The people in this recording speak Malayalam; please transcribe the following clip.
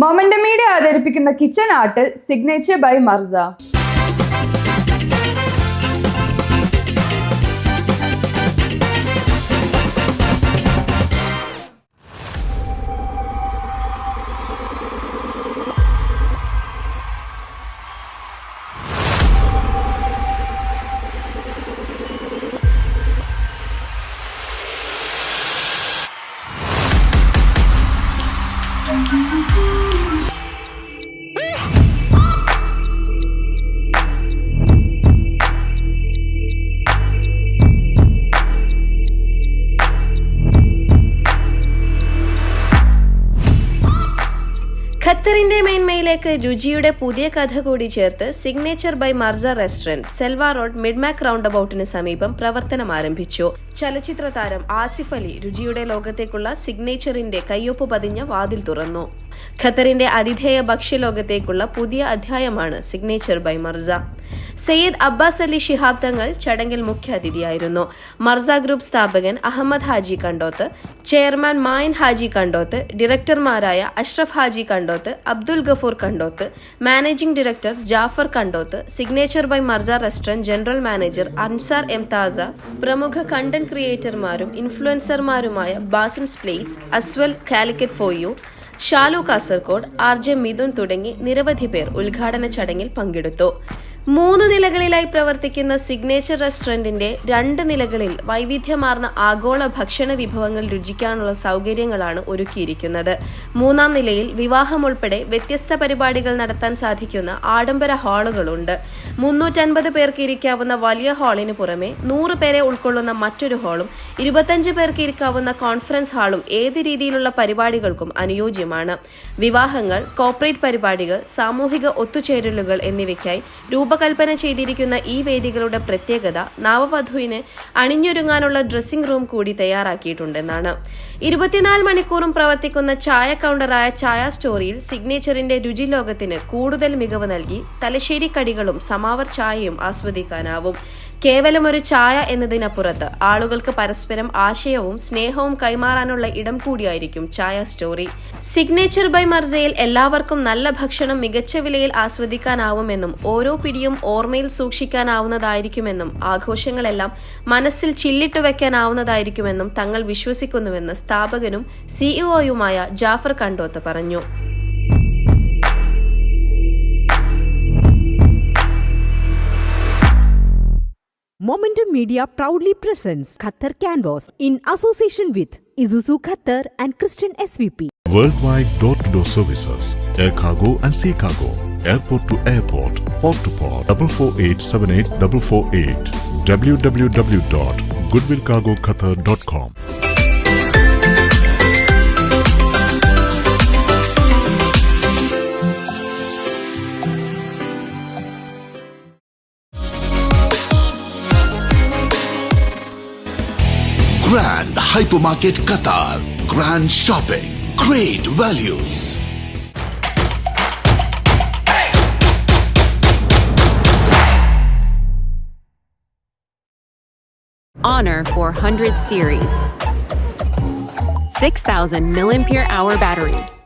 മൊമന്റ മീഡിയ അവതരിപ്പിക്കുന്ന kitchen art signature by Marsa. ഖത്തറിന്റെ മേന്മയിലേക്ക് രുചിയുടെ പുതിയ കഥ കൂടി ചേർത്ത് signature by Marsa restaurant Salwa road Midmac round അബൌട്ടിന് സമീപം പ്രവർത്തനം ആരംഭിച്ചു. ചലച്ചിത്ര താരം ആസിഫ് അലി രുചിയുടെ ലോകത്തേക്കുള്ള സിഗ്നേച്ചറിന്റെ കയ്യൊപ്പ് പതിഞ്ഞ വാതിൽ തുറന്നു. ഖത്തറിന്റെ അതിഥേയ ഭക്ഷ്യലോകത്തേക്കുള്ള പുതിയ അധ്യായമാണ് സിഗ്നേച്ചർ ബൈ മർസ സയ്യിദ് അബ്ബാസ് അലി ഷിഹാബ് തങ്ങൾ ചടങ്ങിൽ മുഖ്യാതിഥിയായിരുന്നു മർസ ഗ്രൂപ്പ് സ്ഥാപകൻ Ahmed Haji Kandoth chairman Mayan Haji Kandoth ഡയറക്ടർമാരായ Ashraf Haji Kandoth Abdul Gafoor Kandoth managing director Jafar Kandoth signature by Marsa restaurant general manager Ansar M Thasa പ്രമുഖ കണ്ടന്റ് ക്രിയേറ്റർമാരും ഇൻഫ്ലുവൻസർമാരുമായ ബാസിം സ്പ്ലേറ്റ്സ് അസ്വൽ Calicut four you Shalu Kasaragod R J Mithun തുടങ്ങി നിരവധി പേർ ഉദ്ഘാടന ചടങ്ങിൽ പങ്കെടുത്തു. മൂന്ന് നിലകളിലായി പ്രവർത്തിക്കുന്ന സിഗ്നേച്ചർ റെസ്റ്റോറന്റിന്റെ രണ്ട് നിലകളിൽ വൈവിധ്യമാർന്ന ആഗോള ഭക്ഷണ വിഭവങ്ങൾ രുചിക്കാനുള്ള സൗകര്യങ്ങളാണ് ഒരുക്കിയിരിക്കുന്നത്. മൂന്നാം നിലയിൽ വിവാഹം ഉൾപ്പെടെ വ്യത്യസ്ത പരിപാടികൾ നടത്താൻ സാധിക്കുന്ന ആഡംബര ഹാളുകളുണ്ട്. മുന്നൂറ്റൻപത് പേർക്ക് ഇരിക്കാവുന്ന വലിയ ഹാളിന് പുറമെ നൂറ് പേരെ ഉൾക്കൊള്ളുന്ന മറ്റൊരു ഹാളും ഇരുപത്തഞ്ച് പേർക്ക് ഇരിക്കാവുന്ന കോൺഫറൻസ് ഹാളും ഏത് രീതിയിലുള്ള പരിപാടികൾക്കും അനുയോജ്യമാണ്. വിവാഹങ്ങൾ കോർപ്പറേറ്റ് പരിപാടികൾ സാമൂഹിക ഒത്തുചേരലുകൾ എന്നിവയ്ക്കായി രൂപകൽപ്പന ചെയ്തിരിക്കുന്ന ഈ വേദികളുടെ പ്രത്യേകത നവവധുവിന് അണിഞ്ഞൊരുങ്ങാനുള്ള ഡ്രസ്സിംഗ് റൂം കൂടി തയ്യാറാക്കിയിട്ടുണ്ടെന്നാണ്. ഇരുപത്തിനാല് മണിക്കൂറും പ്രവർത്തിക്കുന്ന ചായ കൗണ്ടറായ ചായ സ്റ്റോറിയിൽ സിഗ്നേച്ചറിന്റെ രുചി ലോകത്തിന് കൂടുതൽ മികവ് നൽകി തലശ്ശേരി കടികളും സമാവർ ചായയും ആസ്വദിക്കാനാവും. കേവലം ഒരു ചായ എന്നതിനപ്പുറത്ത് ആളുകൾക്ക് പരസ്പരം ആശയവും സ്നേഹവും കൈമാറാനുള്ള ഇടം കൂടിയായിരിക്കും ചായ സ്റ്റോറി. സിഗ്നേച്ചർ ബൈ മർസയിൽ എല്ലാവർക്കും നല്ല ഭക്ഷണം മികച്ച വിലയിൽ ആസ്വദിക്കാനാവുമെന്നും ഓരോ പിടിയും ഓർമ്മയിൽ സൂക്ഷിക്കാനാവുന്നതായിരിക്കുമെന്നും ആഘോഷങ്ങളെല്ലാം മനസ്സിൽ ചില്ലിട്ടു വയ്ക്കാനാവുന്നതായിരിക്കുമെന്നും തങ്ങൾ വിശ്വസിക്കുന്നുവെന്ന് സ്ഥാപകനും സിഇഒയുമായ ജാഫർ കണ്ടോത്ത് പറഞ്ഞു Momentum Media proudly presents Qatar Canvas in association with Isuzu Qatar and Christian SVP. Worldwide door-to-door services, air cargo and sea cargo, airport to airport, pod to pod 44878 www.goodwillcargoqatar.com. Grand Hypermarket Qatar. Grand shopping. Great values. Honor 400 series. 6000 milliampere hour battery.